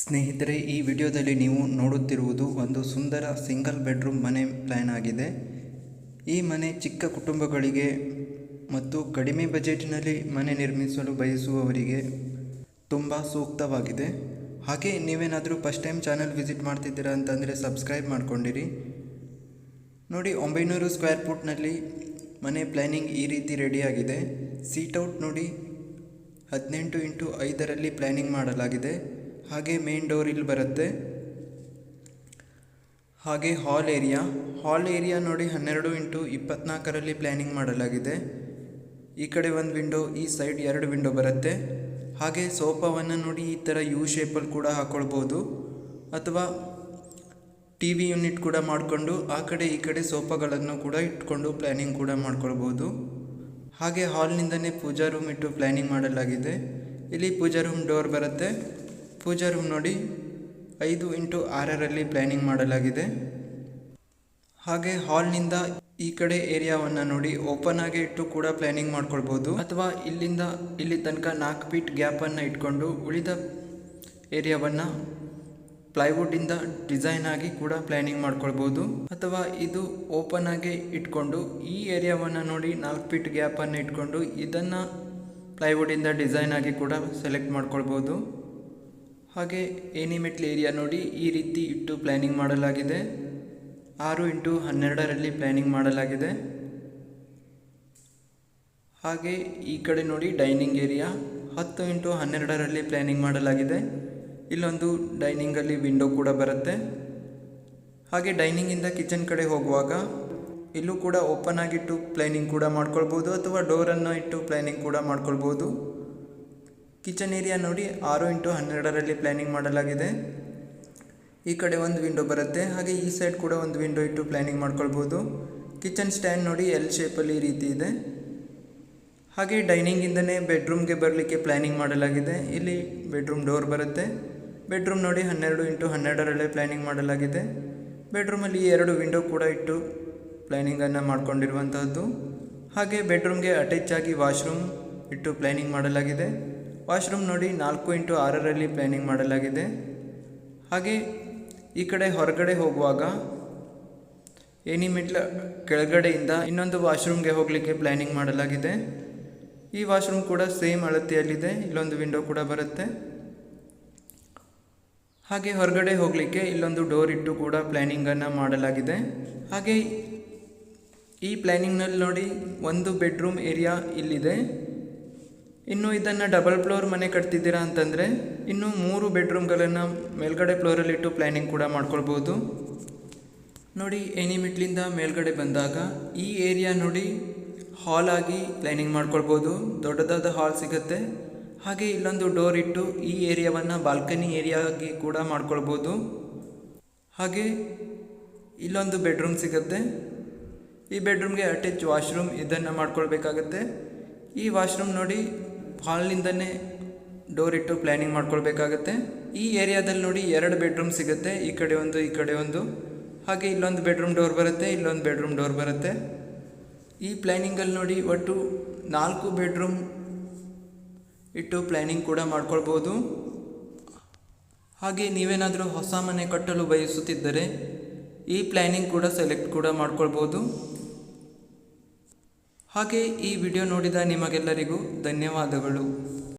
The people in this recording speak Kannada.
ಸ್ನೇಹಿತರೆ, ಈ ವಿಡಿಯೋದಲ್ಲಿ ನೀವು ನೋಡುತ್ತಿರುವುದು ಒಂದು ಸುಂದರ ಸಿಂಗಲ್ ಬೆಡ್ರೂಮ್ ಮನೆ ಪ್ಲ್ಯಾನ್ ಆಗಿದೆ. ಈ ಮನೆ ಚಿಕ್ಕ ಕುಟುಂಬಗಳಿಗೆ ಮತ್ತು ಕಡಿಮೆ ಬಜೆಟ್ನಲ್ಲಿ ಮನೆ ನಿರ್ಮಿಸಲು ಬಯಸುವವರಿಗೆ ತುಂಬ ಸೂಕ್ತವಾಗಿದೆ. ಹಾಗೆ ನೀವೇನಾದರೂ ಫಸ್ಟ್ ಟೈಮ್ ಚಾನಲ್ ವಿಸಿಟ್ ಮಾಡ್ತಿದ್ದೀರಾ ಅಂತಂದರೆ ಸಬ್ಸ್ಕ್ರೈಬ್ ಮಾಡ್ಕೊಂಡಿರಿ. ನೋಡಿ, ಒಂಬೈನೂರು ಸ್ಕ್ವೇರ್ ಫುಟ್ನಲ್ಲಿ ಮನೆ ಪ್ಲ್ಯಾನಿಂಗ್ ಈ ರೀತಿ ರೆಡಿಯಾಗಿದೆ. ಸೀಟೌಟ್ ನೋಡಿ, ಹದಿನೆಂಟು ಇಂಟು ಐದರಲ್ಲಿ ಪ್ಲ್ಯಾನಿಂಗ್ ಮಾಡಲಾಗಿದೆ. ಹಾಗೆ ಮೇನ್ ಡೋರ್ ಇಲ್ಲಿ ಬರುತ್ತೆ. ಹಾಗೆ ಹಾಲ್ ಏರಿಯಾ ಹಾಲ್ ಏರಿಯಾ ನೋಡಿ ಹನ್ನೆರಡು ಇಂಟು ಇಪ್ಪತ್ನಾಲ್ಕರಲ್ಲಿ ಪ್ಲ್ಯಾನಿಂಗ್ ಮಾಡಲಾಗಿದೆ. ಈ ಕಡೆ ಒಂದು ವಿಂಡೋ ಈ ಸೈಡ್ ಎರಡು ವಿಂಡೋ ಬರುತ್ತೆ. ಹಾಗೆ ಸೋಫಾವನ್ನು ನೋಡಿ ಈ ಥರ ಯು ಶೇಪಲ್ಲಿ ಕೂಡ ಹಾಕ್ಕೊಳ್ಬೋದು ಅಥವಾ ಟಿ ವಿ ಯೂನಿಟ್ ಕೂಡ ಮಾಡಿಕೊಂಡು ಆ ಕಡೆ ಈ ಕಡೆ ಸೋಫಾಗಳನ್ನು ಕೂಡ ಇಟ್ಕೊಂಡು ಪ್ಲ್ಯಾನಿಂಗ್ ಕೂಡ ಮಾಡ್ಕೊಳ್ಬೋದು. ಹಾಗೆ ಹಾಲ್ನಿಂದನೇ ಪೂಜಾ ರೂಮ್ ಇಟ್ಟು ಪ್ಲ್ಯಾನಿಂಗ್ ಮಾಡಲಾಗಿದೆ. ಇಲ್ಲಿ ಪೂಜಾ ರೂಮ್ ಡೋರ್ ಬರುತ್ತೆ. ಪೂಜಾ ರೂಮ್ ನೋಡಿ ಐದು ಇಂಟು ಆರರಲ್ಲಿ ಪ್ಲ್ಯಾನಿಂಗ್ ಮಾಡಲಾಗಿದೆ. ಹಾಗೆ ಹಾಲ್ನಿಂದ ಈ ಕಡೆ ಏರಿಯಾವನ್ನು ನೋಡಿ ಓಪನ್ ಆಗಿ ಇಟ್ಟು ಕೂಡ ಪ್ಲ್ಯಾನಿಂಗ್ ಮಾಡ್ಕೊಳ್ಬೋದು. ಅಥವಾ ಇಲ್ಲಿಂದ ಇಲ್ಲಿ ತನಕ ನಾಲ್ಕು ಫೀಟ್ ಗ್ಯಾಪನ್ನು ಇಟ್ಕೊಂಡು ಉಳಿದ ಏರಿಯಾವನ್ನು ಪ್ಲೈವುಡ್ಡಿಂದ ಡಿಸೈನ್ ಆಗಿ ಕೂಡ ಪ್ಲ್ಯಾನಿಂಗ್ ಮಾಡ್ಕೊಳ್ಬೋದು. ಅಥವಾ ಇದು ಓಪನ್ ಆಗಿ ಇಟ್ಕೊಂಡು ಈ ಏರಿಯಾವನ್ನು ನೋಡಿ ನಾಲ್ಕು ಫೀಟ್ ಗ್ಯಾಪನ್ನು ಇಟ್ಕೊಂಡು ಇದನ್ನು ಪ್ಲೈವುಡ್ಡಿಂದ ಡಿಸೈನ್ ಆಗಿ ಕೂಡ ಸೆಲೆಕ್ಟ್ ಮಾಡ್ಕೊಳ್ಬೋದು. ಹಾಗೆ ಏನಿಮೆಟ್ಲ್ ಏರಿಯಾ ನೋಡಿ ಈ ರೀತಿ ಇಟ್ಟು ಪ್ಲ್ಯಾನಿಂಗ್ ಮಾಡಲಾಗಿದೆ. ಆರು ಇಂಟು ಹನ್ನೆರಡರಲ್ಲಿ ಪ್ಲ್ಯಾನಿಂಗ್ ಮಾಡಲಾಗಿದೆ. ಹಾಗೆ ಈ ಕಡೆ ನೋಡಿ ಡೈನಿಂಗ್ ಏರಿಯಾ ಹತ್ತು ಇಂಟು ಹನ್ನೆರಡರಲ್ಲಿ ಪ್ಲ್ಯಾನಿಂಗ್ ಮಾಡಲಾಗಿದೆ. ಇಲ್ಲೊಂದು ಡೈನಿಂಗಲ್ಲಿ ವಿಂಡೋ ಕೂಡ ಬರುತ್ತೆ. ಹಾಗೆ ಡೈನಿಂಗಿಂದ ಕಿಚನ್ ಕಡೆ ಹೋಗುವಾಗ ಇಲ್ಲೂ ಕೂಡ ಓಪನ್ ಆಗಿಟ್ಟು ಪ್ಲ್ಯಾನಿಂಗ್ ಕೂಡ ಮಾಡ್ಕೊಳ್ಬೋದು ಅಥವಾ ಡೋರನ್ನು ಇಟ್ಟು ಪ್ಲ್ಯಾನಿಂಗ್ ಕೂಡ ಮಾಡ್ಕೊಳ್ಬೋದು. ಕಿಚನ್ ಏರಿಯಾ ನೋಡಿ, ಆರು ಇಂಟು ಹನ್ನೆರಡರಲ್ಲಿ ಪ್ಲ್ಯಾನಿಂಗ್ ಮಾಡಲಾಗಿದೆ. ಈ ಕಡೆ ಒಂದು ವಿಂಡೋ ಬರುತ್ತೆ, ಹಾಗೆ ಈ ಸೈಡ್ ಕೂಡ ಒಂದು ವಿಂಡೋ ಇಟ್ಟು ಪ್ಲ್ಯಾನಿಂಗ್ ಮಾಡ್ಕೊಳ್ಬೋದು. ಕಿಚನ್ ಸ್ಟ್ಯಾಂಡ್ ನೋಡಿ ಎಲ್ ಶೇಪಲ್ಲಿ ಈ ರೀತಿ ಇದೆ. ಹಾಗೆ ಡೈನಿಂಗಿಂದನೇ ಬೆಡ್ರೂಮ್ಗೆ ಬರಲಿಕ್ಕೆ ಪ್ಲ್ಯಾನಿಂಗ್ ಮಾಡಲಾಗಿದೆ. ಇಲ್ಲಿ ಬೆಡ್ರೂಮ್ ಡೋರ್ ಬರುತ್ತೆ. ಬೆಡ್ರೂಮ್ ನೋಡಿ ಹನ್ನೆರಡು ಇಂಟು ಹನ್ನೆರಡರಲ್ಲೇ ಪ್ಲ್ಯಾನಿಂಗ್ ಮಾಡಲಾಗಿದೆ. ಬೆಡ್ರೂಮಲ್ಲಿ ಎರಡು ವಿಂಡೋ ಕೂಡ ಇಟ್ಟು ಪ್ಲ್ಯಾನಿಂಗನ್ನು ಮಾಡಿಕೊಂಡಿರುವಂಥದ್ದು ಹಾಗೆ ಬೆಡ್ರೂಮ್ಗೆ ಅಟ್ಯಾಚ್ ಆಗಿ ವಾಶ್ರೂಮ್ ಇಟ್ಟು ಪ್ಲ್ಯಾನಿಂಗ್ ಮಾಡಲಾಗಿದೆ. ವಾಶ್ರೂಮ್ ನೋಡಿ ನಾಲ್ಕು ಇಂಟು ಆರರಲ್ಲಿ ಪ್ಲಾನಿಂಗ್ ಮಾಡಲಾಗಿದೆ. ಹಾಗೆ ಈ ಕಡೆ ಹೊರಗಡೆ ಹೋಗುವಾಗ ಏನಿಮೆಟ್ಲ ಕೆಳಗಡೆಯಿಂದ ಇನ್ನೊಂದು ವಾಶ್ರೂಮ್ಗೆ ಹೋಗಲಿಕ್ಕೆ ಪ್ಲ್ಯಾನಿಂಗ್ ಮಾಡಲಾಗಿದೆ. ಈ ವಾಶ್ರೂಮ್ ಕೂಡ ಸೇಮ್ ಅಳತೆಯಲ್ಲಿದೆ, ಇಲ್ಲೊಂದು ವಿಂಡೋ ಕೂಡ ಬರುತ್ತೆ. ಹಾಗೆ ಹೊರಗಡೆ ಹೋಗಲಿಕ್ಕೆ ಇಲ್ಲೊಂದು ಡೋರ್ ಇಟ್ಟು ಕೂಡ ಪ್ಲ್ಯಾನಿಂಗನ್ನು ಮಾಡಲಾಗಿದೆ. ಹಾಗೆ ಈ ಪ್ಲ್ಯಾನಿಂಗ್ನಲ್ಲಿ ನೋಡಿ ಒಂದು ಬೆಡ್ರೂಮ್ ಏರಿಯಾ ಇಲ್ಲಿದೆ. ಇನ್ನು ಇದನ್ನು ಡಬಲ್ ಫ್ಲೋರ್ ಮನೆ ಕಟ್ತಿದ್ದೀರಾ ಅಂತಂದರೆ ಇನ್ನು ಮೂರು ಬೆಡ್ರೂಮ್ಗಳನ್ನು ಮೇಲ್ಗಡೆ ಫ್ಲೋರಲ್ಲಿಟ್ಟು ಪ್ಲ್ಯಾನಿಂಗ್ ಕೂಡ ಮಾಡ್ಕೊಳ್ಬೋದು. ನೋಡಿ ಎನಿಮಿಟ್ಲಿಂದ ಮೇಲ್ಗಡೆ ಬಂದಾಗ ಈ ಏರಿಯಾ ನೋಡಿ ಹಾಲ್ ಆಗಿ ಪ್ಲ್ಯಾನಿಂಗ್ ಮಾಡ್ಕೊಳ್ಬೋದು. ದೊಡ್ಡದಾದ ಹಾಲ್ ಸಿಗುತ್ತೆ. ಹಾಗೆ ಇಲ್ಲೊಂದು ಡೋರ್ ಇಟ್ಟು ಈ ಏರಿಯಾವನ್ನು ಬಾಲ್ಕನಿ ಏರಿಯಾ ಆಗಿ ಕೂಡ ಮಾಡ್ಕೊಳ್ಬೋದು. ಹಾಗೆ ಇಲ್ಲೊಂದು ಬೆಡ್ರೂಮ್ ಸಿಗುತ್ತೆ. ಈ ಬೆಡ್ರೂಮ್ಗೆ ಅಟ್ಯಾಚ್ ವಾಶ್ರೂಮ್ ಇದನ್ನು ಮಾಡ್ಕೊಳ್ಬೇಕಾಗತ್ತೆ. ಈ ವಾಶ್ರೂಮ್ ನೋಡಿ ಹಾಲ್ನಿಂದನೇ ಡೋರ್ ಇಟ್ಟು ಪ್ಲ್ಯಾನಿಂಗ್ ಮಾಡ್ಕೊಳ್ಬೇಕಾಗತ್ತೆ. ಈ ಏರಿಯಾದಲ್ಲಿ ನೋಡಿ ಎರಡು ಬೆಡ್ರೂಮ್ ಸಿಗುತ್ತೆ. ಈ ಕಡೆ ಒಂದು, ಈ ಕಡೆ ಒಂದು. ಹಾಗೆ ಇಲ್ಲೊಂದು ಬೆಡ್ರೂಮ್ ಡೋರ್ ಬರುತ್ತೆ, ಇಲ್ಲೊಂದು ಬೆಡ್ರೂಮ್ ಡೋರ್ ಬರುತ್ತೆ. ಈ ಪ್ಲ್ಯಾನಿಂಗಲ್ಲಿ ನೋಡಿ ಒಟ್ಟು ನಾಲ್ಕು ಬೆಡ್ರೂಮ್ ಇಟ್ಟು ಪ್ಲ್ಯಾನಿಂಗ್ ಕೂಡ ಮಾಡ್ಕೊಳ್ಬೋದು. ಹಾಗೆ ನೀವೇನಾದರೂ ಹೊಸ ಮನೆ ಕಟ್ಟಲು ಬಯಸುತ್ತಿದ್ದರೆ ಈ ಪ್ಲ್ಯಾನಿಂಗ್ ಕೂಡ ಸೆಲೆಕ್ಟ್ ಕೂಡ ಮಾಡ್ಕೊಳ್ಬೋದು. ಹಾಗೆ ಈ ವಿಡಿಯೋ ನೋಡಿದ ನಿಮಗೆಲ್ಲರಿಗೂ ಧನ್ಯವಾದಗಳು.